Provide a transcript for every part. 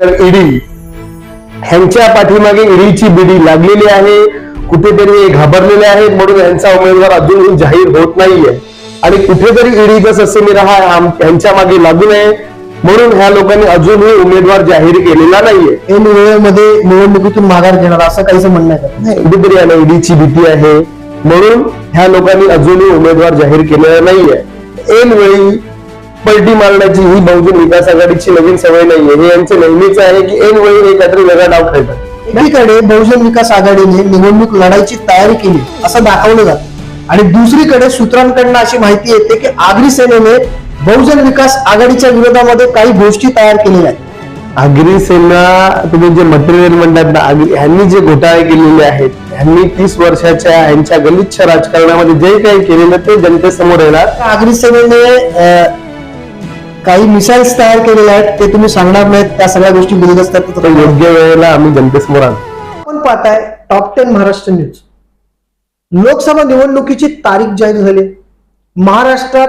तर ईडी ह्यांच्या पाठीमागे ईडीची बिडी लागलेली आहे. कुठेतरी हे घाबरलेले आहेत म्हणून यांचा उमेदवार अजूनही जाहीर होत नाहीये. आणि कुठेतरी ईडीचा ससेमी रहा यांच्या मागे लागू नये म्हणून ह्या लोकांनी अजूनही उमेदवार जाहीर केलेला नाहीये. वेळेमध्ये निवडणुकीतून माघार घेणार असं काहीच म्हणणं आहे कुठेतरी याला ईडीची भीती आहे म्हणून ह्या लोकांनी अजूनही उमेदवार जाहीर केलेला नाहीये. ऐन वेळी पलटी मारण्याची ही बहुजन विकास आघाडीची नवीन सवय नाहीये. हे यांचं नेहमीच आहे की ऐन वेळी काहीतरी वेगळा डाव खेळतात. एकीकडे बहुजन विकास आघाडीने निवडणूक लढायची तयारी केली असं दाखवलं जातं. आणि दुसरीकडे सूत्रांकडनं अशी माहिती येते की आगरी सेनेने बहुजन विकास आघाडीच्या विरोधामध्ये काही गोष्टी तयार केलेल्या आहेत आगरी सेना तुम्ही जे मटेरियल म्हणतात ना आगरी ह्यांनी जे घोटाळे केलेले आहेत ह्यांनी तीस वर्षाच्या यांच्या गलिच्छ राजकारणामध्ये जे काही केलेलं ते जनतेसमोर येणार. आगरी सेनेने काही मिसाईल्स तयार केलेल्या आहेत ते तुम्ही सांगणार नाहीत त्या सगळ्या गोष्टी बोलत असतात तर योग्य वेळेला आम्ही जनतेसमोर आपण पाहताय top ten Maharashtra news Lok Sabha निवडणुकीची तारीख जाहीर झाली. महाराष्ट्रात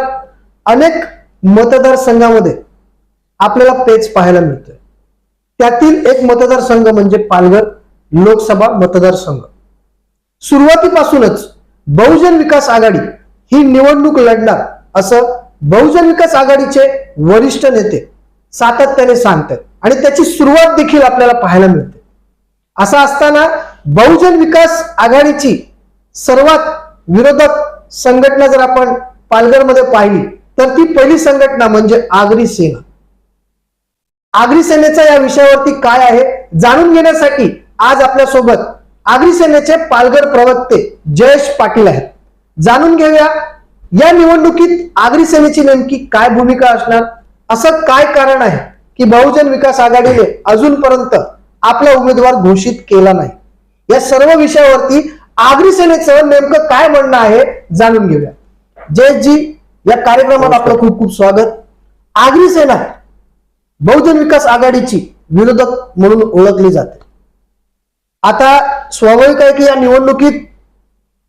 अनेक मतदारसंघामध्ये आपल्याला पेच पाहायला मिळतोय. त्यातील एक मतदारसंघ म्हणजे पालघर लोकसभा मतदारसंघ. सुरुवातीपासूनच बहुजन विकास आघाडी ही निवडणूक लढणार असं बहुजन विकास आघाडीचे वरिष्ठ नेते सातत्याने सांगतात. आणि त्याची सुरुवात देखील आपल्याला पाहायला मिळते. असं असताना बहुजन विकास आघाडीची सर्वात विरोधक संघटना जर आपण पालघरमध्ये पाहिली तर ती पहिली संघटना म्हणजे आगरी सेना. आगरी सेनेचा या विषयावरती काय आहे जाणून घेण्यासाठी आज आपल्यासोबत आगरी सेनेचे पालघर प्रवक्ते जयेश पाटील आहेत. जाणून घेऊया या निवडणुकीत आगरी सेनेची नेमकी काय भूमिका असणार? असं काय कारण आहे की बहुजन विकास आघाडीने अजूनपर्यंत आपला उमेदवार घोषित केला नाही? या सर्व विषयावरती आगरी सेनेचं नेमकं काय म्हणणं आहे जाणून घेऊया. जयेशजी या कार्यक्रमात आपलं खूप खूप स्वागत. आगरी सेना बहुजन विकास आघाडीची विरोधक म्हणून ओळखली जाते. आता स्वाभाविक आहे की या निवडणुकीत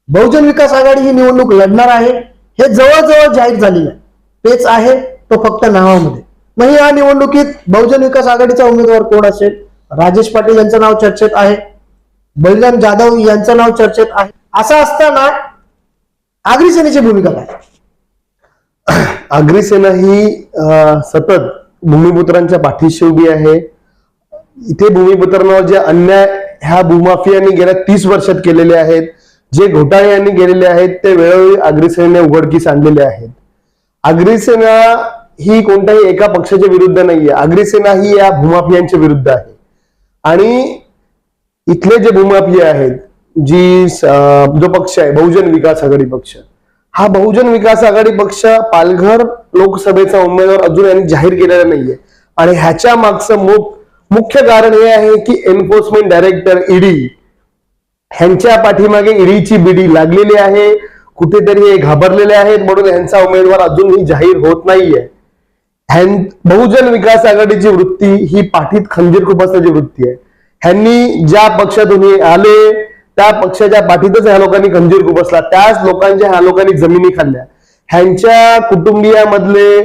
बहुजन विकास आघाडी ही निवडणूक लढणार आहे. हे जवळजवळ जाहीर झालेलं आहे. तेच आहे तो फक्त नावामध्ये. मग या निवडणुकीत बहुजन विकास आघाडीचा उमेदवार कोण असेल? राजेश पाटील यांचं नाव चर्चेत आहे. बलिराम जाधव यांचं नाव चर्चेत आहे. असं असताना आगरी सेनेची भूमिका काय? आगरी सेना ही सतत भूमिपुत्रांच्या पाठीशी उभी आहे. इथे भूमिपुत्रांवर जे अन्याय ह्या भूमाफियांनी गेल्या तीस वर्षात केलेले आहेत. जे घोटाळे यांनी केलेले आहेत ते वेळोवेळी आगरी उघडकीस आणलेले आहेत. आगरी ही कोणत्याही एका पक्षाच्या विरुद्ध नाहीये. आगरी ही या भूमाफियांच्या विरुद्ध आहे. आणि इथले जे भूमाफिया आहेत जी जो पक्ष आहे बहुजन विकास आघाडी पक्ष हा बहुजन विकास आघाडी पक्ष पालघर लोकसभेचा उमेदवार अजून यांनी जाहीर केलेला नाहीये. आणि ह्याच्या मागचं मुख्य कारण हे आहे की एन्फोर्समेंट डायरेक्टर ईडी ह्यांच्या पाठीमागे ईडीची बिडी लागलेली आहे. कुठेतरी हे घाबरलेले आहेत म्हणून ह्यांचा उमेदवार अजूनही जाहीर होत नाहीये. बहुजन विकास आघाडीची वृत्ती ही पाठीत खंजीर खुपसण्याची वृत्ती आहे. ह्यांनी ज्या पक्षातून हे आले त्या पक्षाच्या पाठीतच ह्या लोकांनी खंजीर खुपसला त्याच लोकांच्या ह्या लोकांनी जमिनी खाल्ल्या. ह्यांच्या कुटुंबियामधले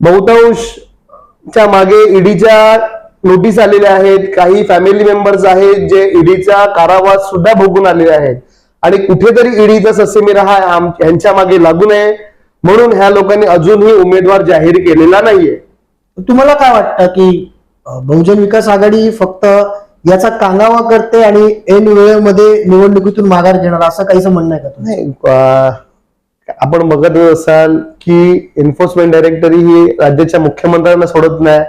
बहुतांशच्या मागे ईडीच्या नोटीस आलेल्या आहेत काही फॅमिली मेंबर्स आहेत जे ईडीचा कारावास सुद्धा भोगून आलेले आहेत. आणि कुठेतरी ईडीचा ससेमी रहा आम- यांच्या मागे लागू नये. म्हणून ह्या लोकांनी अजूनही उमेदवार जाहीर केलेला नाहीये. तुम्हाला काय वाटतं की बहुजन विकास आघाडी फक्त याचा कांगावा करते आणि ऐन वेळेमध्ये निवडणुकीतून माघार घेणार असं काहीच म्हणणं आहे का आपण बघत असाल की एन्फोर्समेंट डायरेक्टर ही राज्याच्या मुख्यमंत्र्यांना सोडत नाही.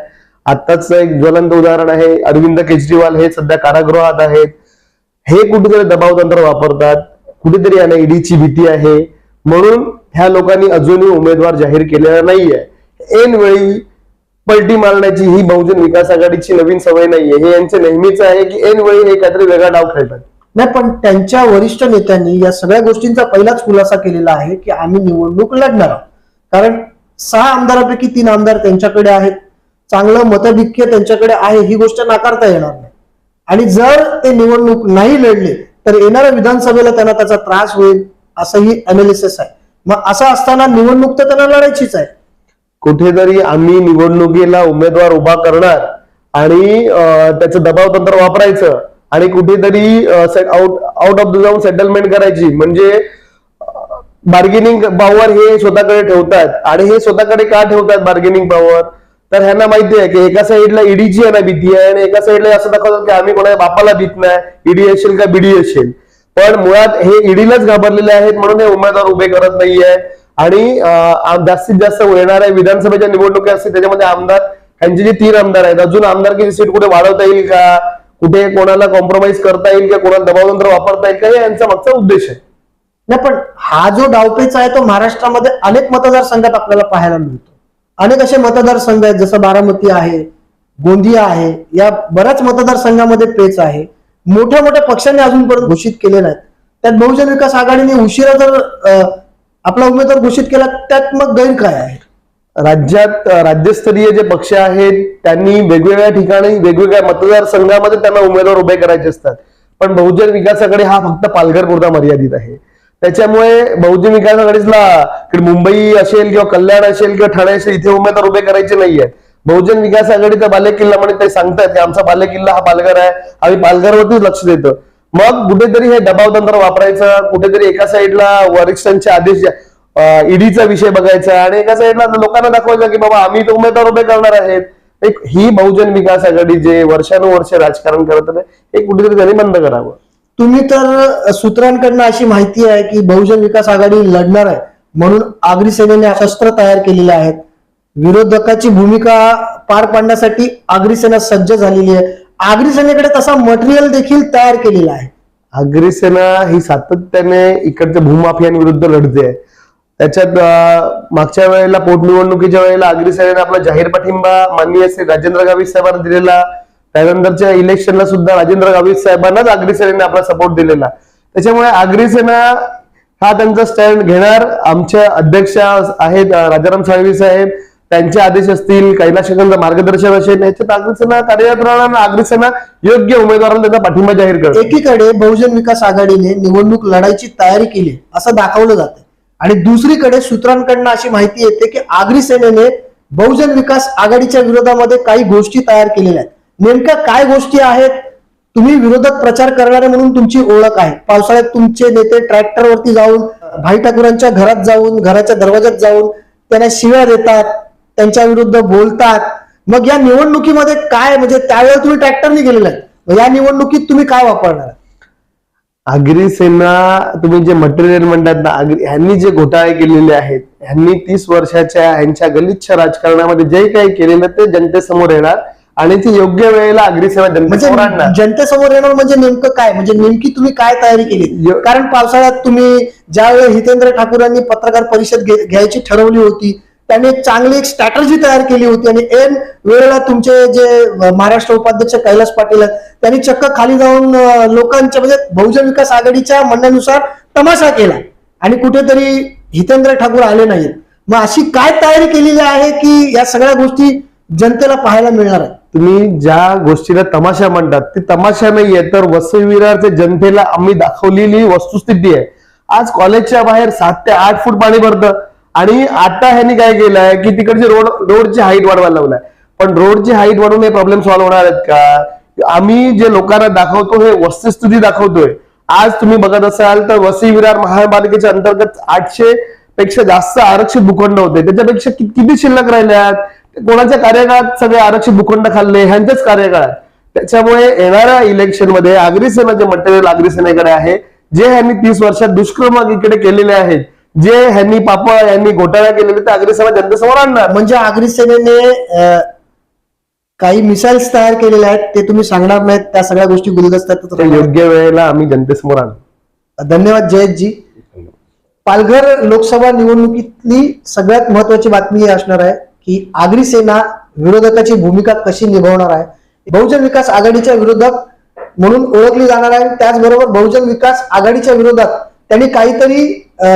आताच एक ज्वलंत उदाहरण आहे. अरविंद केजरीवाल हे सध्या कारागृहात आहेत. हे कुठेतरी दबाव तंत्र वापरतात. कुठेतरी यांना ईडीची भीती आहे. म्हणून ह्या लोकांनी अजूनही उमेदवार जाहीर केलेला नाहीये. ऐन वेळी पलटी मारण्याची ही बहुजन विकास आघाडीची नवीन सवय नाहीये. हे यांचं नेहमीच आहे की ऐन वेळी हे काहीतरी वेगळा डाव खेळतात. नाही पण त्यांच्या वरिष्ठ नेत्यांनी या सगळ्या गोष्टींचा पहिलाच खुलासा केलेला आहे की आम्ही निवडणूक लढणार आहोत. कारण सहा आमदारापैकी तीन आमदार त्यांच्याकडे आहेत. चांगलं मतभिक्य त्यांच्याकडे आहे ही गोष्ट नाकारता येणार नाही. आणि जर ते निवडणूक नाही लढले तर येणाऱ्या विधानसभेला त्यांना त्याचा त्रास होईल असंही अनालिसिस आहे. मग असं असताना निवडणूक तर त्यांना लढायचीच आहे. कुठेतरी आम्ही निवडणुकीला उमेदवार उभा करणार आणि त्याचं दबाव तंत्र वापरायचं आणि कुठेतरी आउट आउट ऑफ द जाऊन सेटलमेंट करायची. म्हणजे बार्गेनिंग पॉवर हे स्वतःकडे ठेवतात. आणि हे स्वतःकडे का ठेवतात बार्गेनिंग पॉवर तर ह्यांना माहिती आहे की एका साईडला ईडीची यांना भीती आहे आणि एका साईडला असं दाखवतात की आम्ही कोणाच्या बापाला भीत नाही ईडी असेल का बीडी असेल पण मुळात हे ईडीलाच घाबरलेले आहेत म्हणून हे उमेदवार उभे करत नाहीये. आणि जास्तीत जास्त येणाऱ्या विधानसभेच्या निवडणुकी असतील त्याच्यामध्ये आमदार त्यांचे जे तीन आमदार आहेत अजून आमदारकीची सीट कुठे वाढवता येईल का? कुठे कोणाला कॉम्प्रोमाइज करता येईल का? कोणाला दबावतंत्र वापरता येईल का? हे यांचा मागचा उद्देश आहे. नाही पण हा जो डावपेच आहे तो महाराष्ट्रामध्ये अनेक मतदारसंघात आपल्याला पाहायला मिळतो. अनेक असे मतदारसंघ आहेत जसं बारामती आहे गोंदिया आहे या बऱ्याच मतदारसंघामध्ये पेच आहे. मोठ्या मोठ्या पक्षांनी अजूनपर्यंत घोषित केले नाहीत. त्यात बहुजन विकास आघाडीने उशिरा जर आपला उमेदवार घोषित केला त्यात मग गैर काय आहे? राज्यात राज्यस्तरीय जे पक्ष आहेत त्यांनी वेगवेगळ्या ठिकाणी वेगवेगळ्या मतदारसंघामध्ये त्यांना उमेदवार उभे करायचे असतात. पण बहुजन विकासाकडे हा फक्त पालघर पुरता मर्यादित आहे. त्याच्यामुळे बहुजन विकास आघाडीला मुंबई असेल किंवा कल्याण असेल किंवा ठाणे असेल इथे उमेदवार उभे करायचे नाहीये बहुजन विकास आघाडीचा बालेकिल्ला म्हणजे ते सांगतात की आमचा बालेकिल्ला हा पालघर आहे आम्ही पालघरवरतीच लक्ष देतो. मग कुठेतरी हे दबाव तंत्र वापरायचं कुठेतरी एका साईडला वरिष्ठांचे आदेश ईडीचा विषय बघायचा आणि एका साईडला लोकांना दाखवायचं की बाबा आम्ही तर उमेदवार उभे करणार आहेत. एक ही बहुजन विकास आघाडी जे वर्षानुवर्ष राजकारण करत आहे हे कुठेतरी त्यांनी बंद करावं. तुम्ही तर सूत्रांकडनं अशी माहिती आहे की बहुजन विकास आघाडी लढणार आहे. म्हणून आगरी सेनेने शस्त्र तयार केलेले आहेत. विरोधकाची भूमिका पार पाडण्यासाठी आगरी सेना सज्ज झालेली आहे. आगरी सेनेकडे तसा मटेरियल देखील तयार केलेला आहे. आगरी सेना ही सातत्याने इकडच्या भूमाफियांविरुद्ध लढते आहे. त्याच्यात मागच्या वेळेला पोटनिवडणुकीच्या वेळेला आगरी सेनेने आपला जाहीर पाठिंबा माननीय राजेंद्र गावित साहेबांना दिलेला त्यानंतरच्या इलेक्शनला सुद्धा राजेंद्र गावित साहेबांनाच आगरी सेनेने आपला सपोर्ट दिलेला. त्याच्यामुळे आगरी सेना हा त्यांचा स्टँड घेणार. आमच्या अध्यक्ष आहेत राजाराम साळवी साहेब. त्यांचे आदेश असतील कैलाशकांचं मार्गदर्शन असेल याच्यात आगरी सेना कार्यरत राहणार आणि योग्य उमेदवाराला त्याचा पाठिंबा जाहीर करतो एकीकडे बहुजन विकास आघाडीने निवडणूक लढायची तयारी केली असं दाखवलं जातं आणि दुसरीकडे सूत्रांकडनं अशी माहिती येते की आग्री सेनेने बहुजन विकास आघाडीच्या विरोधामध्ये काही गोष्टी तयार केलेल्या आहेत. नेमक्या काय गोष्टी आहेत? तुम्ही विरोधक प्रचार करणारे म्हणून तुमची ओळख आहे. पावसाळ्यात तुमचे नेते ट्रॅक्टरवरती जाऊन भाई ठाकूरांच्या घरात जाऊन घराच्या दरवाज्यात जाऊन त्यांना शिव्या देतात त्यांच्या विरुद्ध बोलतात. मग या निवडणुकीमध्ये काय? म्हणजे त्यावेळेला तुम्ही ट्रॅक्टरने गेलेला आहे. या निवडणुकीत तुम्ही काय वापरणार? आगरी सेना तुम्ही जे मटेरियल म्हणतात ना आगरी ह्यांनी जे घोटाळे केलेले आहेत ह्यांनी तीस वर्षाच्या ह्यांच्या गलिच्छ राजकारणामध्ये जे काही केलेलं ते जनतेसमोर येणार. आणि ते योग्य वेळेला सेना म्हणजे जनतेसमोर येणार म्हणजे नेमकं काय? म्हणजे नेमकी तुम्ही काय तयारी केली? य- कारण पावसाळ्यात तुम्ही ज्यावेळी हितेंद्र ठाकूरांनी पत्रकार परिषद घे- घ्यायची ठरवली होती त्यांनी एक चांगली एक स्ट्रॅटर्जी तयार केली होती आणि एन वेळेला तुमचे जे महाराष्ट्र उपाध्यक्ष कैलास पाटील आहेत त्यांनी चक्क खाली जाऊन अं, लोकांच्या म्हणजे बहुजन विकास आघाडीच्या म्हणण्यानुसार तमाशा केला. आणि कुठेतरी हितेंद्र ठाकूर आले नाहीत. मग अशी काय तयारी केलेली आहे की या सगळ्या गोष्टी जनतेला पाहायला मिळणार आहे तुम्ही ज्या गोष्टीला तमाशा म्हणतात ती तमाशा नाहीये तर वसई विरारच्या जनतेला आम्ही दाखवलेली वस्तुस्थिती आहे. आज कॉलेजच्या बाहेर सात ते आठ फूट पाणी भरतं आणि आता ह्यांनी काय केलंय की तिकडची रोड रोडची हाईट वाढवायला लावलाय. पण रोडची हाईट वाढवून हे प्रॉब्लेम सॉल्व्ह होणार आहेत का? आम्ही जे लोकांना दाखवतो हे वस्तुस्थिती दाखवतोय. आज तुम्ही बघत असाल तर वसई विरार महापालिकेच्या अंतर्गत आठशे पेक्षा जास्त आरक्षित भूखंड होते. त्याच्यापेक्षा किती शिल्लक राहिल्यात? कोणाच्या कार्यकाळात सगळे आरक्षित भूखंड खाल्ले ह्यांच्याच कार्यकाळात त्याच्यामुळे येणाऱ्या इलेक्शनमध्ये आगरी सेना जे मटेरियल आगरी सेनेकडे आहे जे ह्यांनी तीस वर्षात दुष्कर्म इकडे केलेले आहेत जे ह्यांनी पाप यांनी घोटाळा केलेले ते आगरी सेना जनतेसमोर आणणार. म्हणजे आगरी सेनेने काही मिसाईल्स तयार केलेल्या आहेत ते तुम्ही सांगणार नाहीत त्या सगळ्या गोष्टी गुलदस्त्यातच ते राहणार. योग्य वेळेला आम्ही जनतेसमोर आणू. धन्यवाद जयेशजी. पालघर लोकसभा निवडणुकीतली सगळ्यात महत्वाची बातमी ही असणार आहे. की आगरी सेना विरोधकाची भूमिका कशी निभावणार आहे? बहुजन विकास आघाडीच्या विरोधक म्हणून ओळखली जाणार आहे. त्याचबरोबर बहुजन विकास आघाडीच्या विरोधात त्यांनी काहीतरी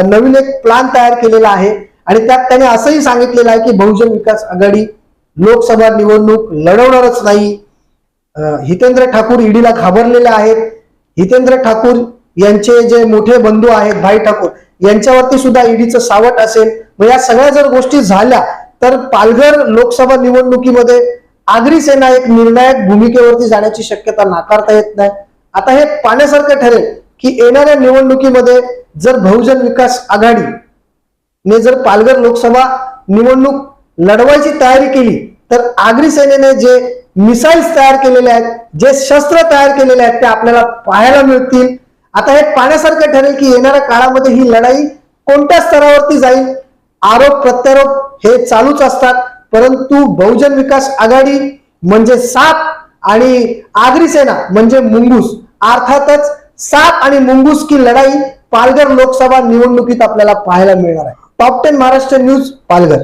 नवीन एक प्लान तयार केलेला आहे. आणि त्यात त्यांनी असंही सांगितलेलं आहे की बहुजन विकास आघाडी लोकसभा निवडणूक लढवणारच नाही. हितेंद्र ठाकूर ईडीला घाबरलेले आहेत. हितेंद्र ठाकूर यांचे जे मोठे बंधू आहेत भाई ठाकूर यांच्यावरती सुद्धा ईडीचं सावट असेल. मग या सगळ्या जर गोष्टी झाल्या तर पालघर लोकसभा निवडणुकीमध्ये आगरी सेना एक निर्णायक भूमिकेवरती जाण्याची शक्यता नाकारता येत नाही. आता हे पाण्यासारखं ठरेल की येणाऱ्या निवडणुकीमध्ये जर बहुजन विकास आघाडी ने जर पालघर लोकसभा निवडणूक लढवायची तयारी केली तर आगरी सेनेने जे मिसाईल्स तयार केलेले आहेत जे शस्त्र तयार केलेले आहेत ते आपल्याला पाहायला मिळतील. आता हे पाण्यासारखं ठरेल की येणाऱ्या काळामध्ये ही लढाई कोणत्या स्तरावरती जाईल? आरोप प्रत्यारोप हे चालूच असतात. परंतु बहुजन विकास आघाडी म्हणजे साप आणि आगरी सेना म्हणजे मुंगूस. अर्थातच साप आणि मुंगूस की लढाई पालघर लोकसभा निवडणुकीत आपल्याला पाहायला मिळणार आहे. Top ten Maharashtra news Palghar.